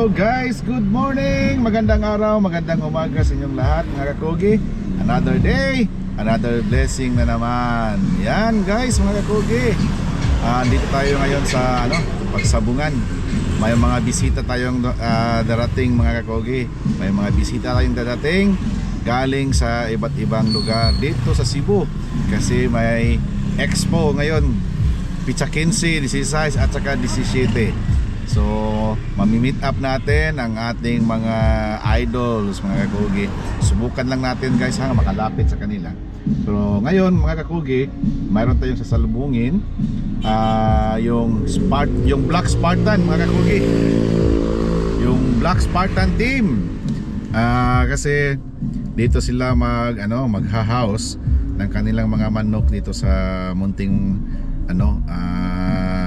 Hello guys, good morning! Magandang araw, magandang umaga sa inyong lahat mga kakugi Another day, another blessing na naman. Yan guys mga kakugi Ah, Dito tayo ngayon sa ano, pagsabungan. May mga bisita tayong ah, darating mga kakugi May mga bisita tayong darating Galing sa iba't ibang lugar. Dito sa Cebu Kasi may expo ngayon. Picha 15, 16 at saka 17 So, mamimit up natin ang ating mga idols, mga kakugi. Subukan lang natin guys ha, makalapit sa kanila. So, ngayon mga kakugi, mayroon tayong sasalubungin. ah yung Spart yung Black Spartan mga kakugi. Yung Black Spartan team. Ah, kasi dito sila mag ano, magha-house ng kanilang mga manok dito sa munting ano, ah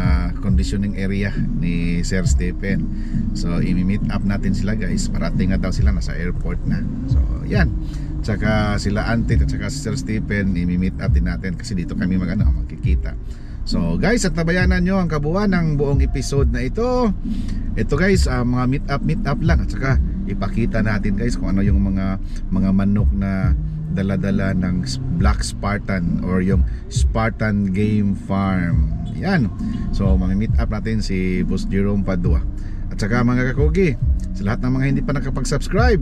conditioning area ni Sir Stephen. So, imi-meet up natin sila guys. Parating na daw sila nasa airport na. So, yan. Tsaka sila Auntie at tsaka si Sir Stephen, imi-meet up din natin kasi dito kami mag ano, magkikita. So guys, at tabayanan nyo ang kabuuan ng buong episode na ito. Ito guys, ah, mga meet up meet up lang at saka ipakita natin guys kung ano yung mga mga manok na dala-dala ng Black Spartan or yung Spartan Game Farm. Yan. So, mamimit up natin si Boss Jerome Padua. At saka mga kakugi, sa lahat ng mga hindi pa nakapag-subscribe,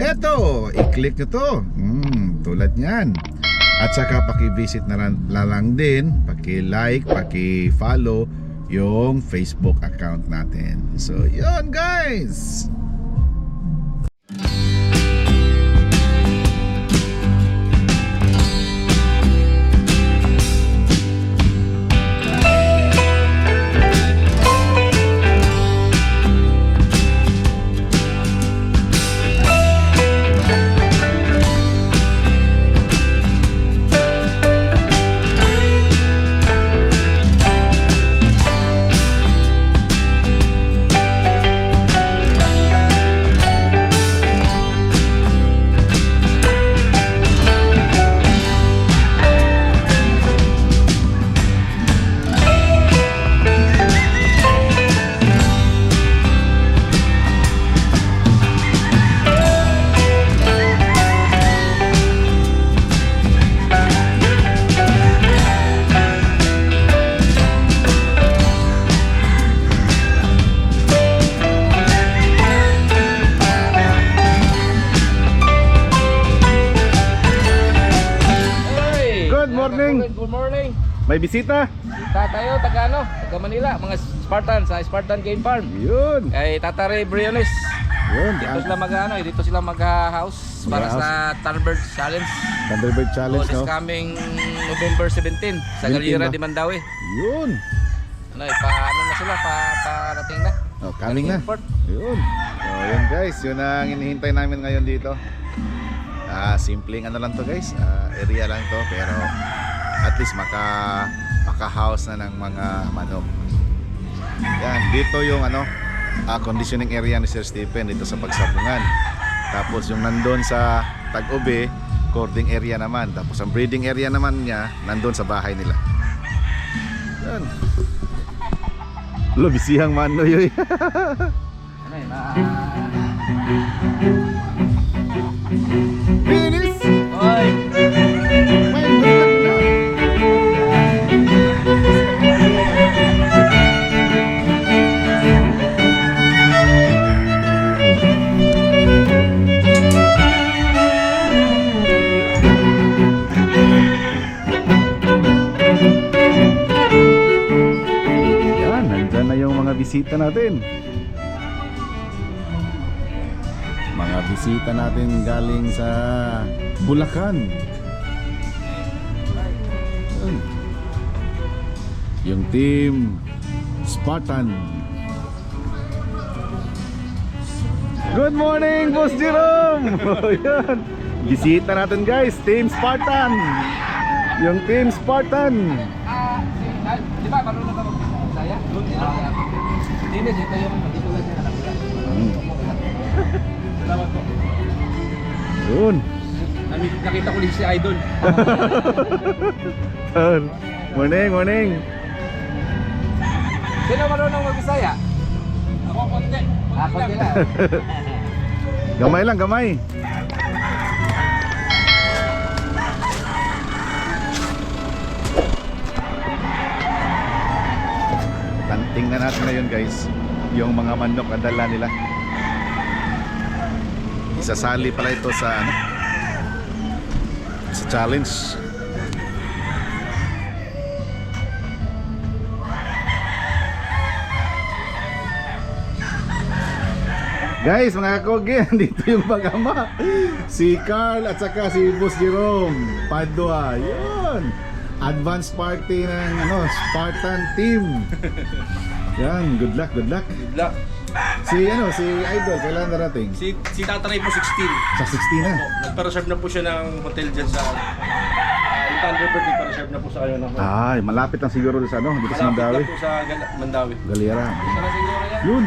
eto, i-click nyo to. Hmm, tulad niyan. At saka paki-visit na lang, na lang din, paki-like, paki-follow yung Facebook account natin. So, yun guys! May bisita? Kita tayo, taga ano? Taga Manila, mga Spartan sa Spartan Game Farm. Yun! Kay Tatare Briones. Yun! Dito sila mag ano, eh, dito sila mag-house para Mag-house. sa Thunderbird Challenge. Thunderbird So, Challenge, this no? coming November 17 sa 17 Galera de Mandawi. Yun! Ano, eh, pa ano na sila, pa parating na. Oh, coming na. Airport. Yun. So, yun guys, yun ang hinihintay namin ngayon dito. Ah, simpleng ano lang to guys, ah, area lang to pero at least maka maka-house na ng mga manok. Yan, dito yung ano, ah, conditioning area ni Sir Stephen dito sa Pagsabungan. Tapos yung nandun sa Tag-Ube, cording area naman. Tapos ang breeding area naman niya nandun sa bahay nila. Yan. Lo, bisihang mano yun. mga bisita natin. Mga bisita natin galing sa Bulacan. Yun. Yung team Spartan. Good morning, Boss Jerome! Yan. Bisita natin guys, Team Spartan. Yung Team Spartan. Ah, ah, di ba, marunong ka mag-Bisaya? Hindi na, dito yung, dito lang siya nakapila. Hmm. Salamat po. Yun. Nakita ko din si Idol. Yun. Morning, morning. Sino marunong mag-Bisaya? Ako, Hindi. Ah, konti lang. Gamay lang, gamay. Tingnan natin ngayon guys, yung mga manok na dala nila. Isasali pala ito sa ano? Sa challenge. Guys, mga kakogi, dito yung mag-ama. Si Carl at saka si Boss Jerome. Padua, yun. Advance party ng ano, Spartan team. Yan, good luck, good luck. Good luck. Si ano, si Idol, kailan darating? Si, si Tatay po 16. Sa 16 na. Nagpa-reserve na po siya ng hotel dyan sa uh, yung Thunderbird, nagpa-reserve na po sa kayo ng Ay, malapit lang siguro sa ano, dito sa Malapit Mandawi. na po sa Gal- Mandawi. Galera. Sana siguro yan. Yun,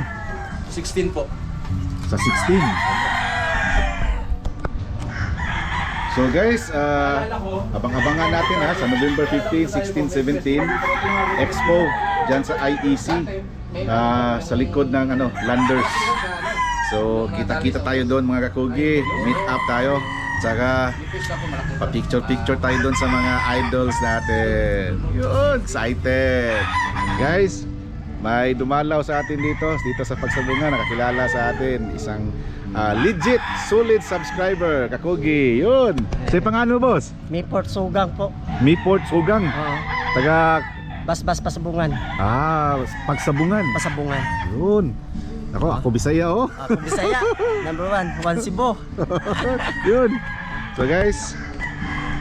16 po. sa 16. So guys, uh, abang-abangan natin ha sa November 15, 16, 17 Expo dyan sa IEC uh, sa likod ng ano Landers. So kita-kita tayo doon mga kakugi, meet up tayo. Tsaka pa-picture-picture tayo doon sa mga idols natin. Yun, excited. Guys, may dumalaw sa atin dito, dito sa Pagsabungan, nakakilala sa atin, isang ah, legit, solid subscriber, Kakugi. Yun. Sa pangano, boss? May Port Sugang po. Miport Sugang. Oo. Taga, Bas-bas pasabungan. ah, Pagsabungan. Pasabungan. Yun. Ako, ako Bisaya, oh. Ako Bisaya. Number one. Juan Cebu. Yun. So guys,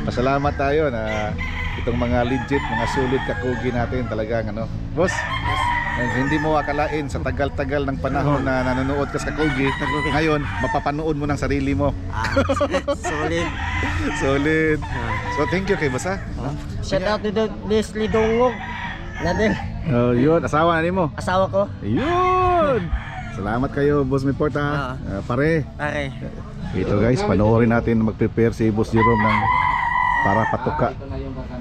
pasalamat tayo na itong mga legit, mga sulit kakugi natin talagang ano. Boss, eh, hindi mo akalain sa tagal-tagal ng panahon na nanonood ka sa kakugi, ngayon mapapanood mo ng sarili mo. Ah, solid. Solid. Ah. So thank you kay boss ha. Shout out to the Leslie Dongog. Na din. Oh, yun, asawa na mo. Asawa ko. Yun. Salamat kayo, Boss Miport ha. Ah, pare. Pare. Ito guys, panoorin natin na mag-prepare si Boss Jerome ng para patuka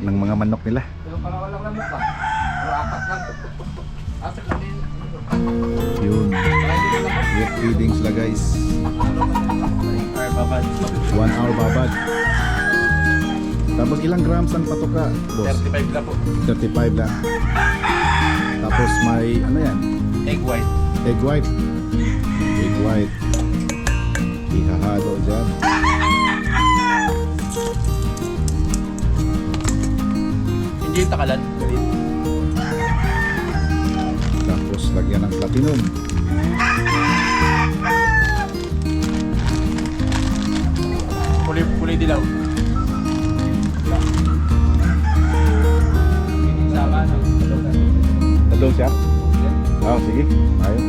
ng mga manok nila. Pero para walang lamok ba? Pero apat lang. Yun. Wet feeding sila guys. One hour babad. Tapos ilang grams ang patuka, boss? 35 na po. 35 lang. Tapos may, ano yan? Egg white. Egg white. Egg white. Ihahalo dyan. Hindi takalan. Tapos lagyan ng platinum. Kulay, kulay dilaw. Sama no? Talong siya? Ah, sige. Ayaw.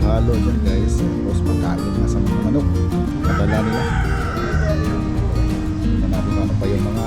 Ihalo dyan guys. Tapos pagkain na sa mga manok. Kadala nila. Tingnan natin ano pa yung mga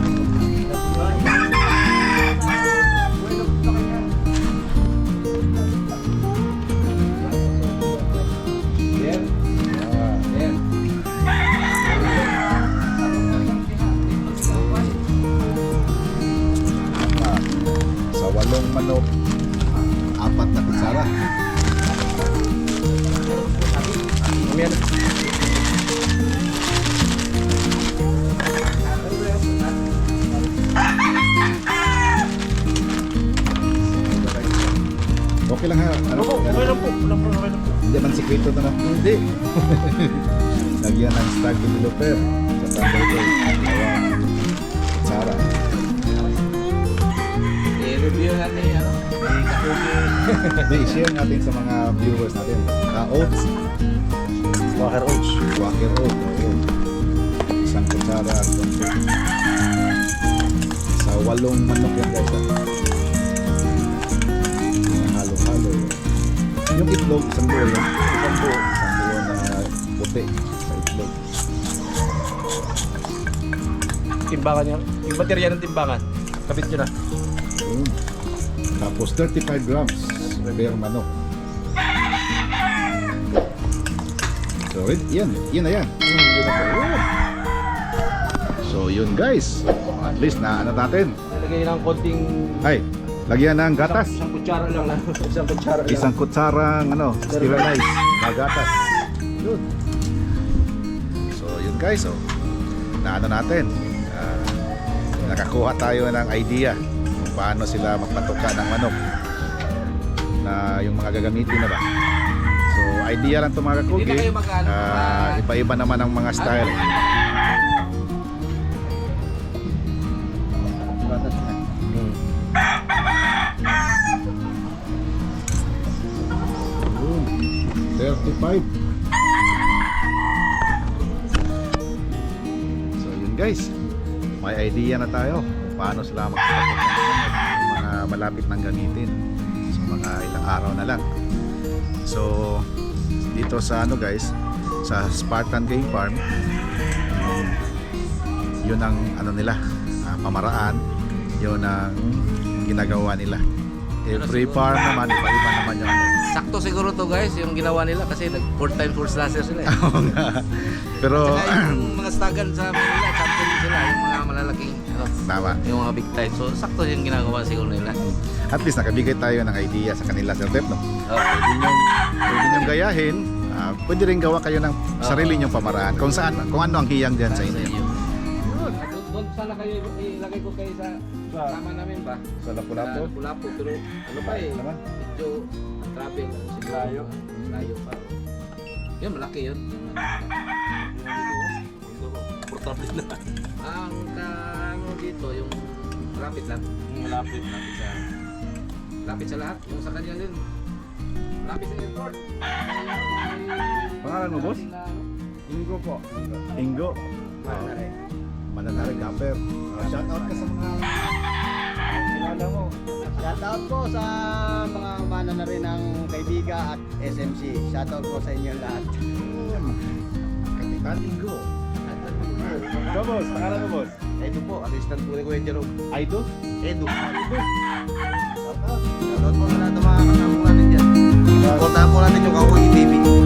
hindi man sikreto na no? hindi lagyan ng stag developer sa Thunderbird dalawang kutsara I-review natin ano. May kakugi. hindi i-share natin sa mga viewers natin uh, oats Walker Oats. Quaker oat ayun. isang kutsara at konti sa walong manok yan guys yung itlog isang buo yun isang buo isang buo na puti sa itlog Timbangan niya. Yung baterya ng timbangan. Kapit nyo na. Tapos 35 grams per manok. So, yan. Yan na yan. Yun. Yun. So, yun guys. At least na ano natin. Nalagay ng konting Ay, lagyan ng gatas. Isang kutsara lang lang. Isang kutsara lang. Isang kutsarang ano, sterilized na gatas. Yun. So, yun guys. So, na ano natin. ah, nakakuha tayo ng idea kung paano sila magpatuka ng manok na yung mga gagamitin na ba. So, idea lang ito mga kakugi. Ah, iba-iba naman ang mga style. So yun guys, may idea na tayo kung paano sila ng mga malapit nang gamitin. So mga ilang araw na lang. So dito sa ano guys, sa Spartan Game Farm, um, yun ang ano nila, ah, pamaraan, yun ang ginagawa nila. Every farm naman, iba-iba naman yung ano. Sakto siguro to guys, yung ginawa nila kasi nag four times four slasher sila eh. Oo nga. Pero Saka yung mga stagan sa Manila, champion sila, yung mga malalaking, ano, tama. yung mga big time. So sakto yung ginagawa siguro nila. At least nakabigay tayo ng idea sa kanila Sir Dep, no? Oh. Pwede nyo, pwede nyo gayahin. ah, pwede rin gawa kayo ng sarili nyong pamaraan. Kung saan, kung ano ang hiyang dyan sa inyo. Doon, doon sana kayo ilagay ko kayo sa tama namin ba? Sa Sa Lapu-Lapu, pero ano pa eh, Naman? medyo travel. Siguro, layo. Layo pa. Yun, malaki yun. Portable na. Ang ka, ano dito, yung lapit lang. Malapit. Lapit sa, lapit sa lahat. Yung sa kanya din. Lapit sa airport. Pangalan mo, boss? Ingo po. Ingo. Manare. Mananari Camper. shout out ka sa mga kilala mo. Shoutout po sa mga mana na rin ng kaibiga at SMC. Shoutout po sa inyo lahat. Kapitan Ingo. Ikaw boss, pangalan mo boss? Edu po, assistant po ni Kuya Jerome. Aido? Edu. Shoutout po sa lahat ng mga kasama po natin dyan. Supportahan po natin yung Kakugi TV.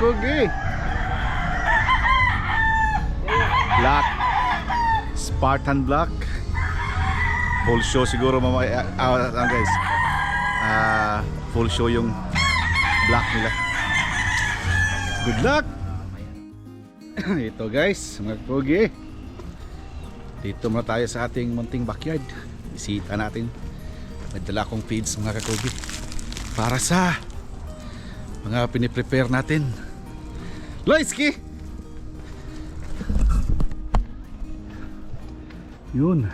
Kakugi. Black. Spartan Black. Full show siguro mamaya. Ah, ah, guys. Ah, full show yung black nila. Good luck! Ito guys, mga kugi. Dito muna tayo sa ating munting backyard. Bisita natin. May dala akong feeds mga kakugi. Para sa mga piniprepare natin. Loiski! Yun.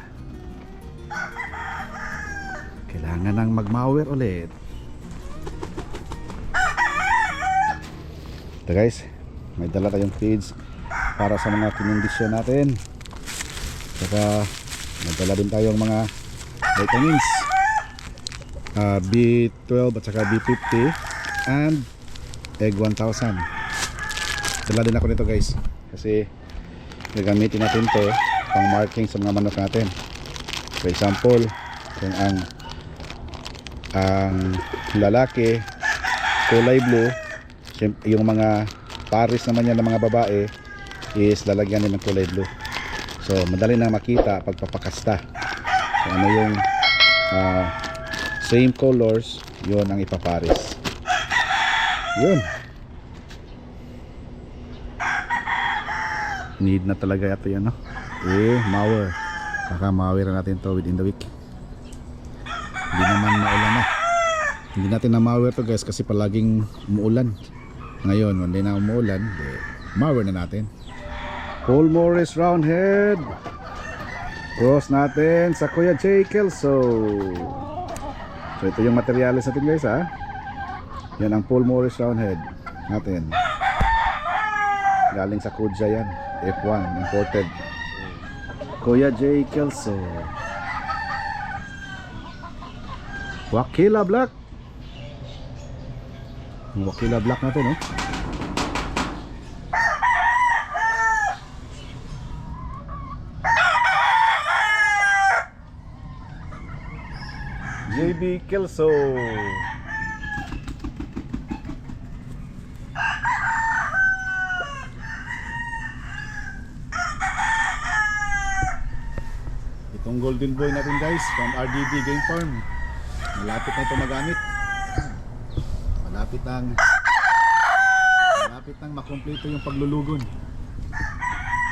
Kailangan nang magmower ulit. Ito guys, may dala tayong feeds para sa mga kinondisyon natin. Saka may dala din tayong mga vitamins. Ah, B12 at saka B50 and egg 1000. Dala din ako nito guys kasi gagamitin natin to pang marking sa mga manok natin. For example, kung ang ang lalaki kulay blue yung mga pares naman yan ng mga babae is lalagyan din ng kulay blue. So, madali na makita pagpapakasta. So, ano yung ah, same colors, yun ang ipapares. Yun. Need na talaga ito yan, no? Eh, mower. Baka mawer natin to within the week. Hindi naman maulan na. Hindi natin na mower to guys kasi palaging umuulan. Ngayon, hindi na umuulan, eh, na natin. Paul Morris Roundhead. Cross natin sa Kuya J. Kelso. So ito yung materials natin guys ha. Yan ang Paul Morris Roundhead natin. Galing sa Kudja yan. F1 imported. Kuya J. Kelso. Wakila Black. Wakila Black natin oh. JB Kelso. Itong golden boy natin guys from RDB Game Farm. Malapit na ito magamit. Malapit nang malapit nang makumpleto yung paglulugon.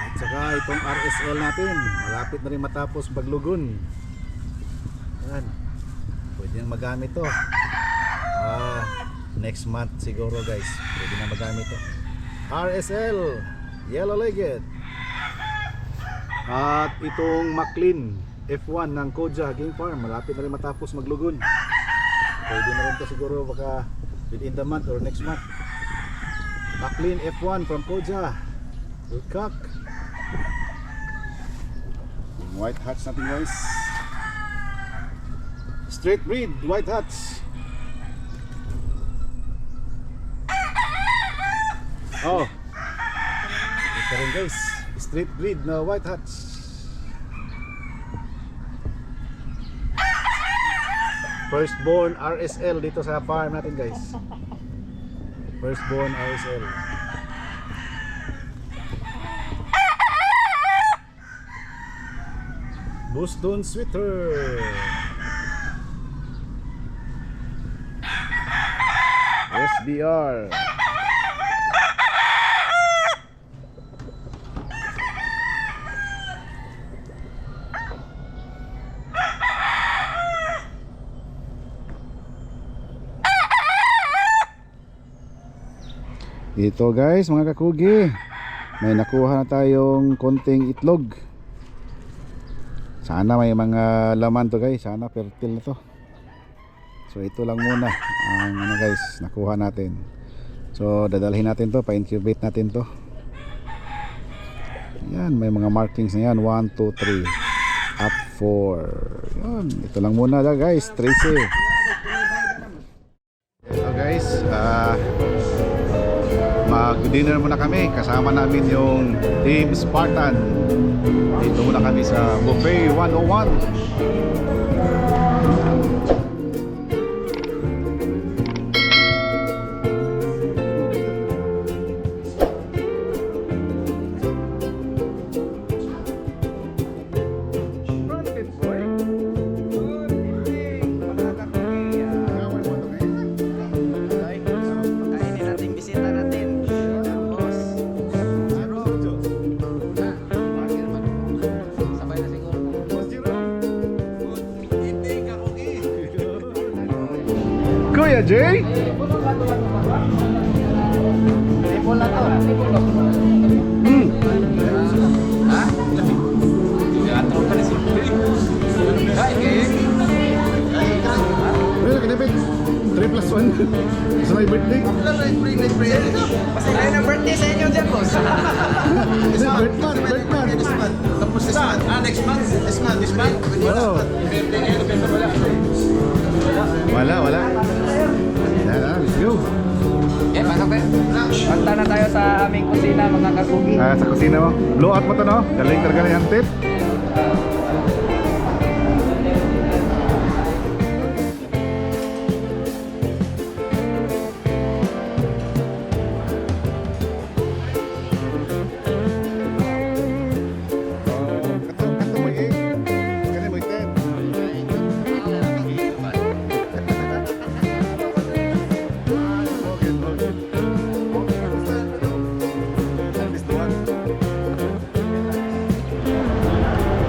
At saka itong RSL natin, malapit na rin matapos paglugon. Yan. Pwede nang magamit to. Ah, next month siguro guys. Pwede na magamit to. RSL Yellow Legged. At itong McLean F1 ng Koja Game Farm. Malapit na rin matapos maglugon. Pwede na rin to siguro baka within the month or next month. McLean F1 from Koja. Yung white hats natin guys. Straight breed, white hats. Oh. Ito rin guys. Straight breed na white hats. Firstborn RSL dito sa farm natin guys. Firstborn RSL. Boston Sweater. SBR. Ito guys, mga kakugi. May nakuha na tayong konting itlog. Sana may mga laman to guys. Sana fertile na to. So ito lang muna ang ano guys, nakuha natin. So dadalhin natin to, pa-incubate natin to. Yan, may mga markings na yan. 1, 2, 3. Up 4. Yan, ito lang muna guys. Tracy. Ito guys, ah mag-dinner muna kami. Kasama namin yung Team Spartan. Dito muna kami sa Buffet 101 birthday sa inyo dyan, boss. Is it birth month? Birth month? Tapos this month. Ah, next month. This month. This month. Oh. Birthday ngayon, wala. Wala, wala Yan na, let's go Eh, pasok tayo. Punta na tayo sa aming kusina, mga kakugi. Ah, sa kusina mo Blow out mo to no? Galing talaga na yung tip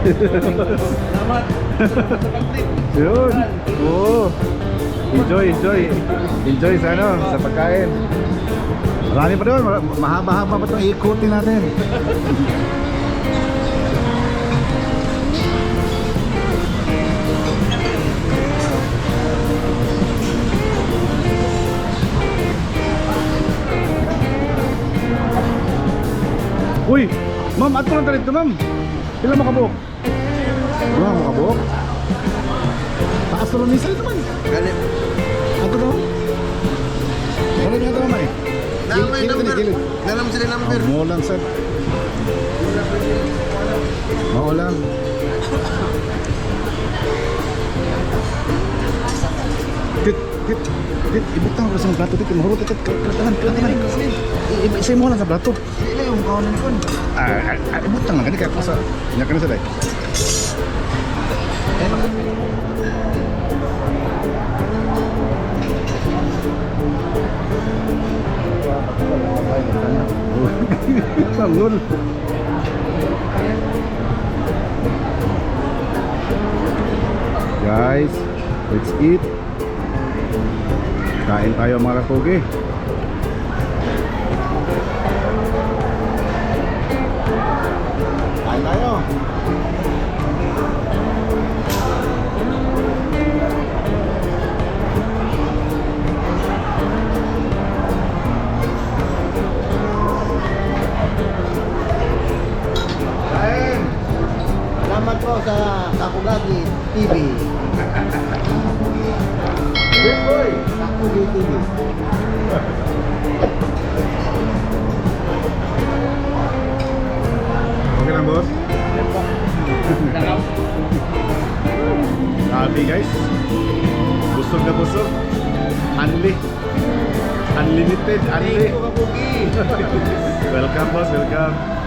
Salamat. Sa pag-trip. Yun. Oo. Enjoy, enjoy. Enjoy sa ano, sa pagkain. Marami pa doon. Ma- Mahaba-haba pa itong ikutin natin. Uy! Ma'am, ato lang talit ma'am. Ilan mo? Wala mo kabuok? Taas na lang ito man. Ganit. Ato daw. Wala nga daw man eh. Namay number. Ganam sila number. Ah, Mo lang sir. Mo lang. Tit, tit, tit, ibutang ko sa plato, tit, mahurot, tit, kalatahan, kalatahan. Isay mo lang sa plato. Sila yung kawanan ko. Ah, ah, ah, ibutang lang, kani kaya ko sa, niya ka na sa day. Guys, let's eat. Kain tayo mga kakugi. Kain tayo. Salamat po sa Kakugagi TV. Big boy. TV. Okay lang boss? Langaw. Grabe guys. Busog na busog. Unli. Unlimited, unli. Welcome boss, welcome.